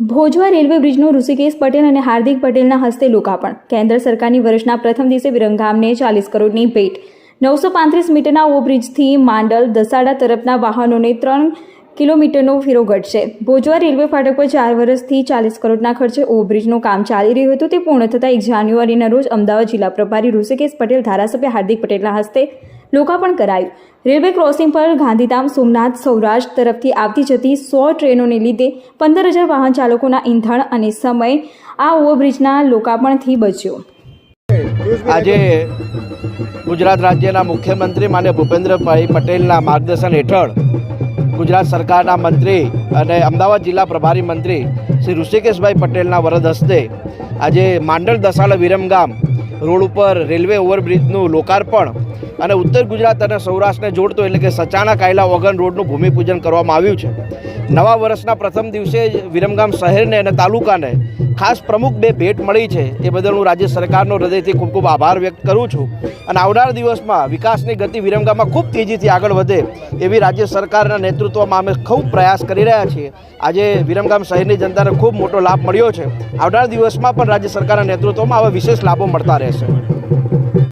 ભોજવા railway બ્રિજનું ઋષિકેશ પટેલ અને હાર્દિક પટેલના હસ્તે લોકાર્પણ. કેન્દ્ર સરકારની વર્ષના પ્રથમ દિવસે વિરંગામને ચાલીસ કરોડની ભેટ. નવસો પાંત્રીસ મીટરના ઓવરબ્રિજથી માંડલ દસાડા તરફના વાહનોને ત્રણ કિલોમીટરનો ફેરો ઘટશે. ભોજવા રેલવે ફાટક પર ચાર વર્ષથી ચાલીસ કરોડના ખર્ચે ઓવરબ્રિજનું કામ ચાલી રહ્યું હતું. તે પૂર્ણ થતાં એક જાન્યુઆરીના રોજ અમદાવાદ જિલ્લા પ્રભારી ઋષિકેશ પટેલ ધારાસભ્ય હાર્દિક પટેલના હસ્તે લોકાર્પણ કરાયું. રેલવે ક્રોસિંગ પર ગાંધીધામ સોમનાથ સૌરાષ્ટ્ર તરફથી આવતી જતી સો ટ્રેનોને લીધે પંદર હજાર વાહન ચાલકોના ઈંધણ અને સમય આ ઓવરબ્રિજના લોકાર્પણથી બચ્યો. આજે ગુજરાત રાજ્યના મુખ્યમંત્રી માન્ય ભૂપેન્દ્રભાઈ પટેલના માર્ગદર્શન હેઠળ ગુજરાત સરકારના મંત્રી અને અમદાવાદ જિલ્લા પ્રભારી મંત્રી શ્રી ઋષિકેશભાઈ પટેલના વરદ હસ્તે આજે માંડળ દસાડા વિરમગામ રોડ ઉપર રેલવે ઓવરબ્રિજનું લોકાર્પણ અને ઉત્તર ગુજરાત અને સૌરાષ્ટ્રને જોડતો એટલે કે સચાણા કાયલા ઓગન રોડનું ભૂમિપૂજન કરવામાં આવ્યું છે. નવા વર્ષના પ્રથમ દિવસે વિરમગામ શહેરને અને તાલુકાને ખાસ પ્રમુખ બે ભેટ મળી છે. એ બદલ હું રાજ્ય સરકારનો હૃદયથી ખૂબ ખૂબ આભાર વ્યક્ત કરું છું. અને આવનાર દિવસમાં વિકાસની ગતિ વિરમગામમાં ખૂબ તેજીથી આગળ વધે એવી રાજ્ય સરકારના નેતૃત્વમાં અમે ખૂબ પ્રયાસ કરી રહ્યા છીએ. આજે વિરમગામ શહેરની જનતાને ખૂબ મોટો લાભ મળ્યો છે. આવનાર દિવસમાં પણ રાજ્ય સરકારના નેતૃત્વમાં આવા વિશેષ લાભો મળતા રહેશે.